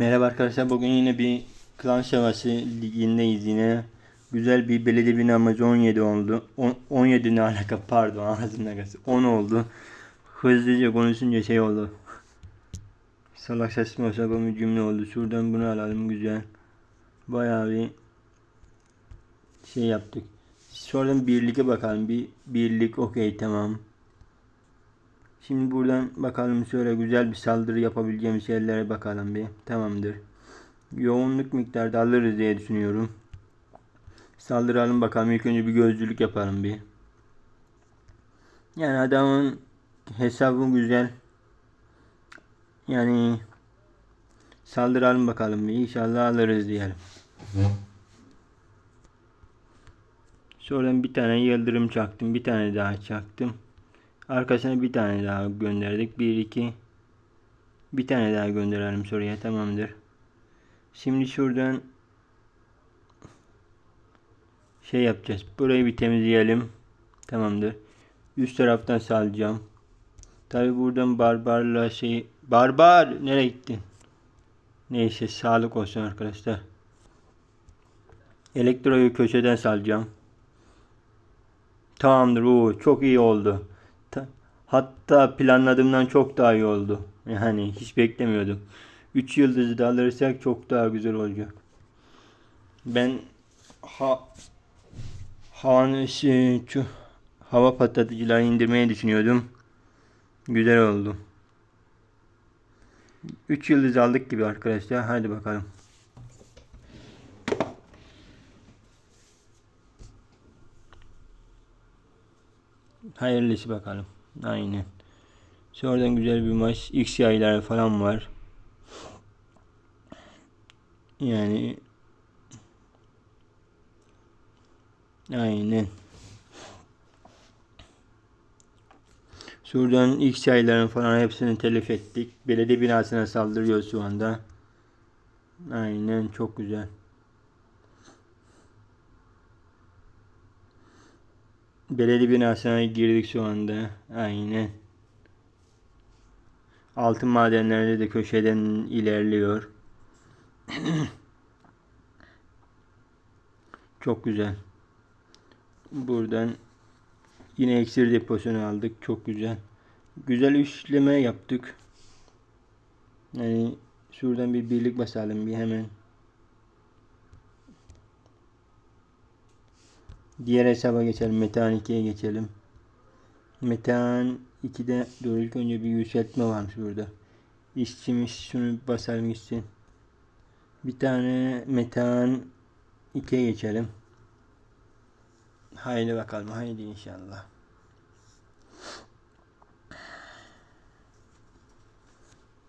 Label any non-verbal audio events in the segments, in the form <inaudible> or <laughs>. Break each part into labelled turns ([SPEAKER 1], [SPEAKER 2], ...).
[SPEAKER 1] Merhaba arkadaşlar. Bugün yine bir Klan Savaşı ligindeyiz yine. Güzel bir belediye binamız 17 oldu. On- 17 ne alaka pardon ağzımda kalsın. 10 oldu. Hızlıca konuşunca şey oldu. Salak saçma sapan bir cümle oldu. Şuradan bunu alalım güzel. Bayağı bir şey yaptık. Sonradan birlike bakalım. Bir birlik okey tamam. Şimdi buradan bakalım şöyle güzel bir saldırı yapabileceğimiz yerlere bakalım bir. Tamamdır. Yoğunluk miktarda alırız diye düşünüyorum. Saldıralım bakalım. İlk önce bir gözcülük yapalım bir. Yani adamın hesabı güzel. Yani saldıralım bakalım bir. İnşallah alırız diyelim. Sonra bir tane yıldırım çaktım. Bir tane daha çaktım. Arkasına bir tane daha gönderdik. 1 2 bir tane daha gönderelim soruya. Tamamdır. Şimdi şuradan şey yapacağız. Burayı bir temizleyelim. Tamamdır. Üst taraftan salacağım. Tabi buradan barbarla şey barbar nereye gittin? Neyse sağlık olsun arkadaşlar. Elektroyu köşeden salacağım. Tamamdır. Oo, çok iyi oldu. Ta- Hatta planladığımdan çok daha iyi oldu. Yani hiç beklemiyordum. 3 yıldızı da alırsak çok daha güzel olacak. Ben ha havanın şey, şu hava patlatıcıları indirmeyi düşünüyordum. Güzel oldu. 3 yıldız aldık gibi arkadaşlar. Hadi bakalım. Hayırlısı bakalım. Aynen. Sonradan güzel bir maç. X falan var. Yani aynen. Şuradan X yayların falan hepsini telef ettik. Belediye binasına saldırıyor şu anda. Aynen çok güzel. Belediye binasına girdik şu anda. Aynen. Altın madenleri de köşeden ilerliyor. <clears throat> Çok güzel. Buradan yine iksir deposunu aldık. Çok güzel. Güzel işleme yaptık. Yani şuradan bir birlik basalım bir hemen. Diğer hesaba geçelim. Metan 2'ye geçelim. Metan 2'de dur ilk önce bir yükseltme varmış burada. İşçimiz şunu basalım gitsin. Bir tane metan 2'ye geçelim. Haydi bakalım. Haydi inşallah.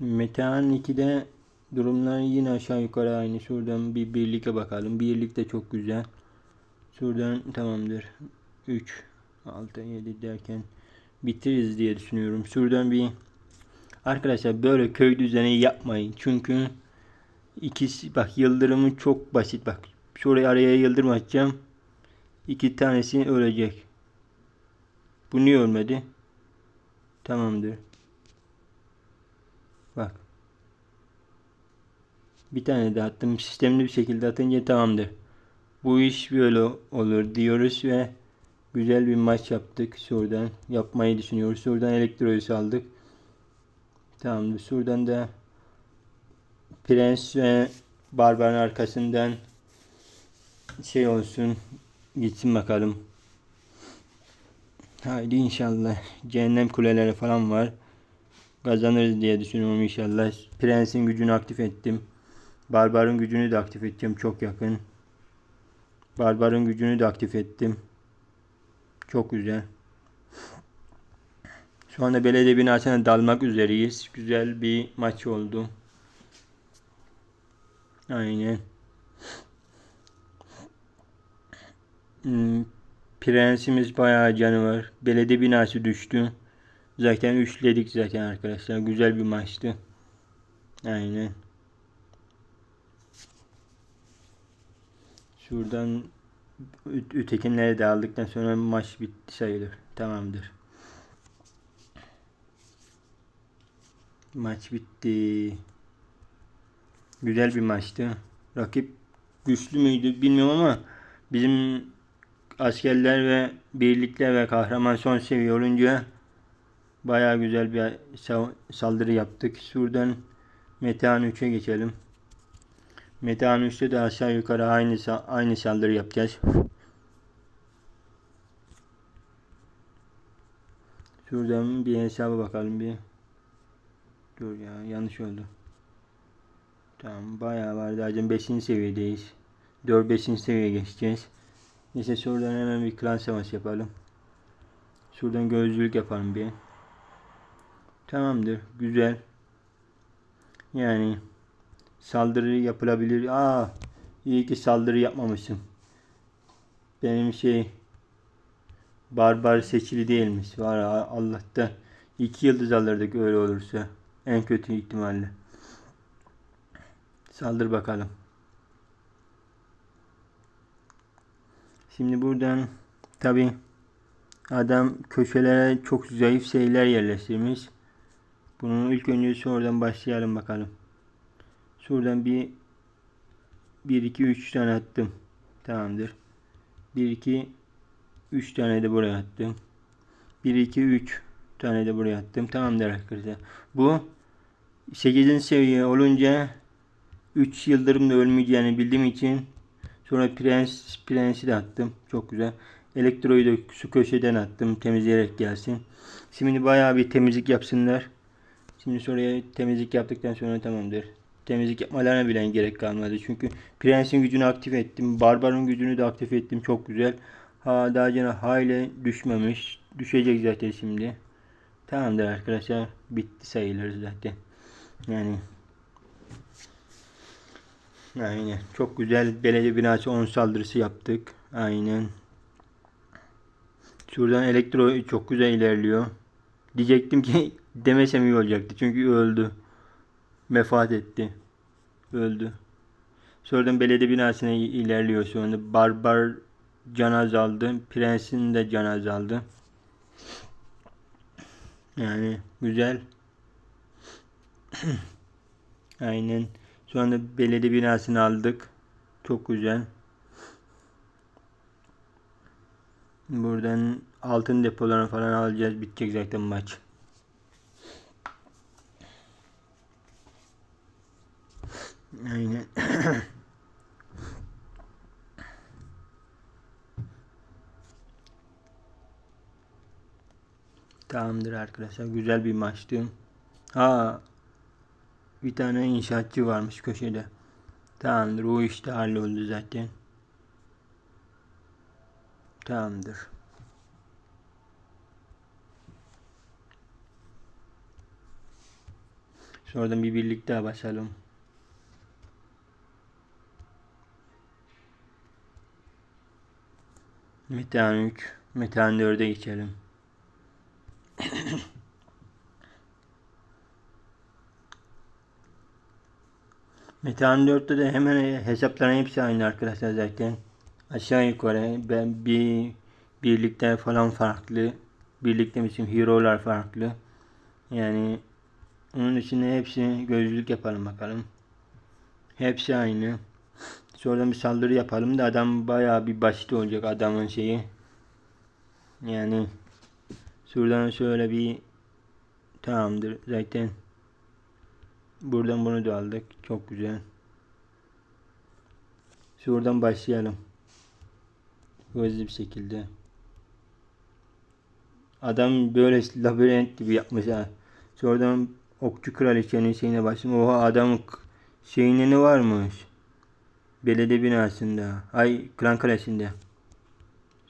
[SPEAKER 1] Metan 2'de durumlar yine aşağı yukarı aynı. Şuradan bir birlik'e bakalım. Birlik de çok güzel. Şuradan tamamdır. 3, 6, 7 derken bitiririz diye düşünüyorum. Şuradan bir arkadaşlar böyle köy düzeni yapmayın. Çünkü ikisi bak yıldırımı çok basit bak. Şuraya araya yıldırım atacağım. İki tanesi ölecek. Bu niye ölmedi? Tamamdır. Bak. Bir tane de attım. Sistemli bir şekilde atınca tamamdır. Bu iş böyle olur diyoruz ve güzel bir maç yaptık. Şuradan yapmayı düşünüyoruz. Şuradan elektroyu saldık. Tamamdır. Şuradan da Prens ve Barbar'ın arkasından şey olsun. Gitsin bakalım. Haydi inşallah. Cehennem kuleleri falan var. Kazanırız diye düşünüyorum inşallah. Prens'in gücünü aktif ettim. Barbar'ın gücünü de aktif edeceğim çok yakın. Barbar'ın gücünü de aktif ettim. Çok güzel. Şu anda belediye binasına dalmak üzereyiz. Güzel bir maç oldu. Aynen. Hmm, Prensimiz bayağı canı var. Belediye binası düştü. Zaten üçledik zaten arkadaşlar. Güzel bir maçtı. Aynen. Şuradan Ötekinleri de aldıktan sonra maç bitti sayılır. Tamamdır. Maç bitti. Güzel bir maçtı. Rakip güçlü müydü bilmiyorum ama bizim askerler ve birlikler ve kahraman son seviye olunca bayağı güzel bir sa- saldırı yaptık. Şuradan Metehan 3'e geçelim. Metehan 3'te de aşağı yukarı aynı aynı saldırı yapacağız. Şuradan bir hesaba bakalım bir. Dur ya yanlış oldu. Tamam bayağı var. Daha 5. seviyedeyiz. 4-5. seviyeye geçeceğiz. Neyse şuradan hemen bir klan savaşı yapalım. Şuradan gözlülük yapalım bir. Tamamdır. Güzel. Yani saldırı yapılabilir. Aa, iyi ki saldırı yapmamışım. Benim şey barbar seçili değilmiş. Var Allah'ta iki yıldız alırdık öyle olursa. En kötü ihtimalle. Saldır bakalım. Şimdi buradan tabi adam köşelere çok zayıf şeyler yerleştirmiş. Bunun ilk önce şuradan başlayalım bakalım. Şuradan bir 1 2 3 tane attım. Tamamdır. 1 2 3 tane de buraya attım. 1 2 3 tane de buraya attım. Tamamdır arkadaşlar. Bu 8. seviye olunca 3 yıldırımda ölmeyeceğini bildiğim için sonra prens prensi de attım. Çok güzel. Elektroyu da şu köşeden attım. Temizleyerek gelsin. Şimdi bayağı bir temizlik yapsınlar. Şimdi sonra temizlik yaptıktan sonra tamamdır. Temizlik yapmalarına bile gerek kalmadı. Çünkü prensin gücünü aktif ettim. Barbarın gücünü de aktif ettim. Çok güzel. Ha daha gene hayli düşmemiş. Düşecek zaten şimdi. Tamamdır arkadaşlar. Bitti sayılır zaten. Yani Aynen. Çok güzel belediye binası 10 saldırısı yaptık. Aynen. Şuradan elektro çok güzel ilerliyor. Diyecektim ki <laughs> demesem iyi olacaktı. Çünkü öldü. Vefat etti. Öldü. Sonradan belediye binasına ilerliyor şu anda. Barbar can azaldı. Prensin de can azaldı. Yani güzel. <clears throat> Aynen. Şu anda belediye binasını aldık. Çok güzel. Buradan altın depolarını falan alacağız. Bitecek zaten maç. Aynen. Tamamdır arkadaşlar. Güzel bir maçtı. Ha bir tane inşaatçı varmış köşede. Tamamdır. O işte halloldu zaten. Tamamdır. Sonradan bir birlik daha basalım. Metehan 3, Metehan 4'e geçelim. <coughs> Metehan 4'te de hemen hesapların hepsi aynı arkadaşlar zaten. Aşağı yukarı ben bir birlikte falan farklı. Birlikte bizim hero'lar farklı. Yani onun için hepsi gözlük yapalım bakalım. Hepsi aynı. Sonra bir saldırı yapalım da adam bayağı bir basit olacak adamın şeyi. Yani şuradan şöyle bir tamamdır zaten. Buradan bunu da aldık. Çok güzel. Şuradan başlayalım. Hızlı bir şekilde. Adam böyle labirent gibi yapmış ha. Şuradan okçu kraliçenin şeyine başladım. Oha adamın şeyine ne varmış? Belediye binasında. Ay klan kalesinde.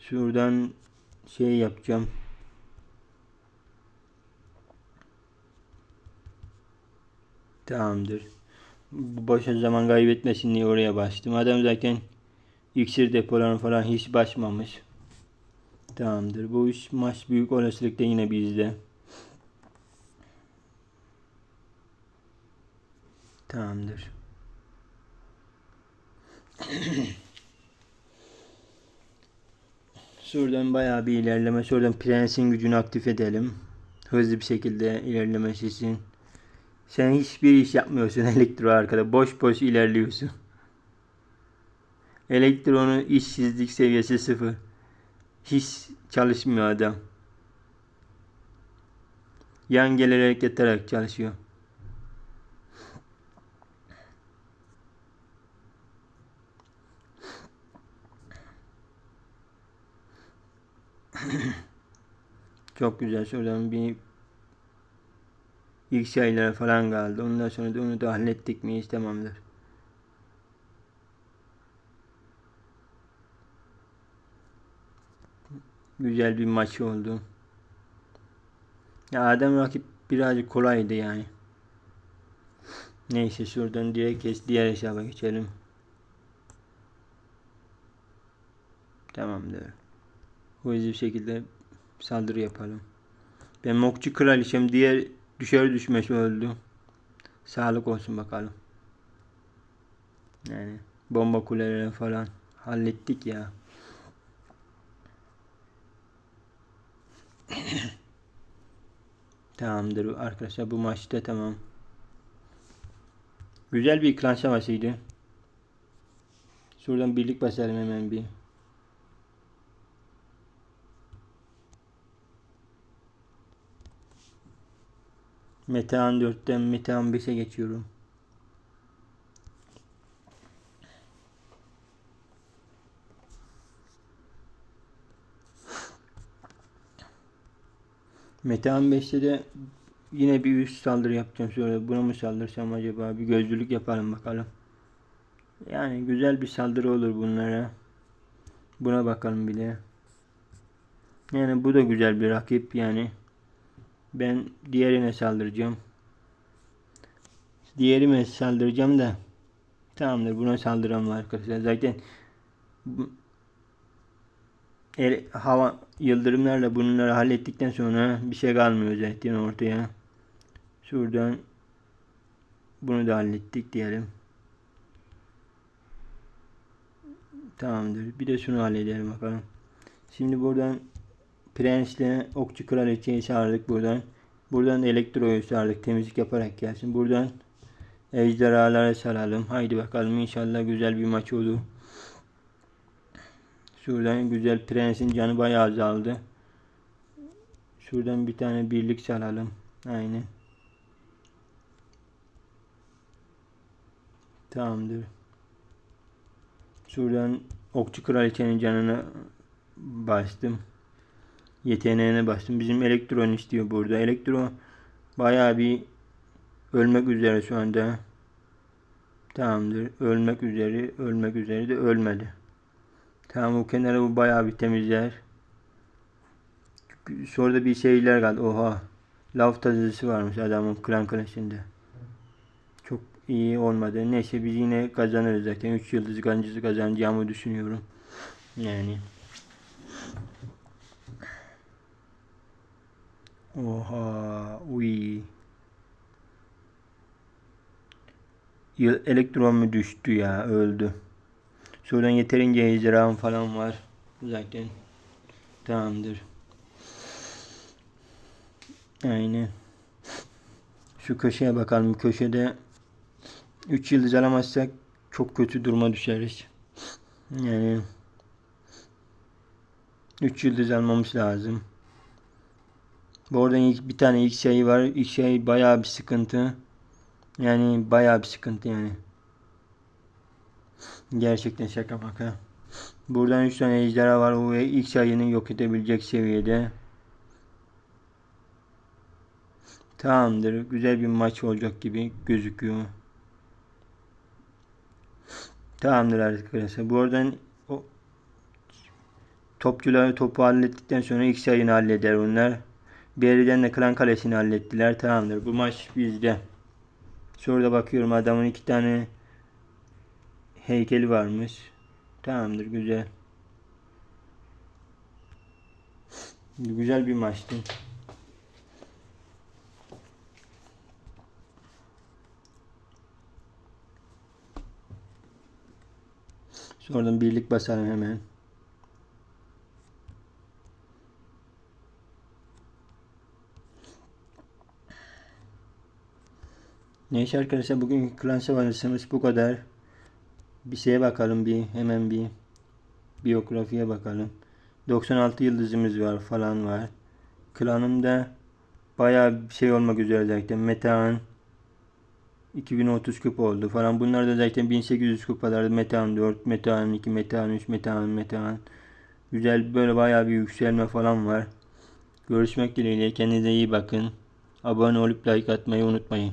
[SPEAKER 1] Şuradan şey yapacağım. Tamamdır. Boşa zaman kaybetmesin diye oraya bastım. Adam zaten iksir depolarını falan hiç başmamış. Tamamdır. Bu iş maç büyük olasılıkla yine bizde. Tamamdır. <clears throat> Şuradan bayağı bir ilerleme. Şuradan prensin gücünü aktif edelim. Hızlı bir şekilde ilerlemesi için. Sen hiçbir iş yapmıyorsun <laughs> elektro arkada. Boş boş ilerliyorsun. Elektronun işsizlik seviyesi sıfır. Hiç çalışmıyor adam. Yan gelerek yatarak çalışıyor. <clears throat> Çok güzel. Şuradan bir ilk şeyler falan kaldı. Ondan sonra da onu da hallettik mi tamamdır. Güzel bir maç oldu. Ya Adem rakip birazcık kolaydı yani. Neyse şuradan direkt kes diğer hesaba geçelim. Tamamdır. Hızlı bir şekilde saldırı yapalım. Ben Mokçu Kraliçem diğer düşer düşmesi öldü. Sağlık olsun bakalım. Yani bomba kuleleri falan hallettik ya. <coughs> Tamamdır arkadaşlar bu maçta tamam. Güzel bir klan savaşıydı. Şuradan birlik basalım hemen bir. Metehan 4'ten Metehan 5'e geçiyorum. Metehan 5'te de yine bir üst saldırı yapacağım şöyle. Buna mı saldırsam acaba? Bir gözlülük yapalım bakalım. Yani güzel bir saldırı olur bunlara. Buna bakalım bile. Yani bu da güzel bir rakip yani. Ben diğerine saldıracağım. Diğerime saldıracağım da tamamdır buna saldıramam arkadaşlar. Zaten el, hava yıldırımlarla bunları hallettikten sonra bir şey kalmıyor zaten ortaya. Şuradan bunu da hallettik diyelim. Tamamdır. Bir de şunu halledelim bakalım. Şimdi buradan Prens'le Okçu Kraliçeyi çağırdık buradan. Buradan Elektro'yu çağırdık temizlik yaparak gelsin. Buradan ejderhalara saralım. Haydi bakalım inşallah güzel bir maç olur. Şuradan güzel Prens'in canı bayağı azaldı. Şuradan bir tane birlik saralım. Aynen. Tamamdır. Şuradan Okçu Kraliçenin canını bastım yeteneğine bastım. Bizim elektron istiyor burada. Elektron bayağı bir ölmek üzere şu anda. Tamamdır. Ölmek üzere. Ölmek üzere de ölmedi. Tamam o kenara bu bayağı bir temizler. Sonra da bir şeyler kaldı. Oha. Lav tazısı varmış adamın klan klasında. Çok iyi olmadı. Neyse biz yine kazanırız zaten. 3 yıldız kazanacağımı düşünüyorum. Yani. Oha, uy. Elektron mu düştü ya, öldü. Şuradan yeterince ejderham falan var. Zaten tamamdır. Aynen. Şu köşeye bakalım. Köşede 3 yıldız alamazsak çok kötü duruma düşeriz. Yani 3 yıldız almamız lazım. Bu arada ilk, bir tane ilk şey var. İlk şey bayağı bir sıkıntı. Yani bayağı bir sıkıntı yani. Gerçekten şaka maka. Buradan 3 tane ejderha var. O ilk sayını yok edebilecek seviyede. Tamamdır. Güzel bir maç olacak gibi gözüküyor. Tamamdır arkadaşlar. Bu arada o topçuları topu hallettikten sonra ilk sayını halleder onlar. Beriden de Klan Kalesi'ni hallettiler. Tamamdır. Bu maç bizde. Şurada bakıyorum adamın iki tane heykeli varmış. Tamamdır. Güzel. Güzel bir maçtı. Sonradan birlik basalım hemen. Neyse arkadaşlar bugünkü klan savaşımız bu kadar. Bir şeye bakalım bir hemen bir biyografiye bakalım. 96 yıldızımız var falan var. Klanımda bayağı bir şey olmak üzere zaten. Metehan 2030 kupa oldu falan. Bunlar da zaten 1800 kupalarda Metehan 4, Metehan 2, Metehan 3, Metehan, Metehan. Güzel böyle bayağı bir yükselme falan var. Görüşmek dileğiyle. Kendinize iyi bakın. Abone olup like atmayı unutmayın.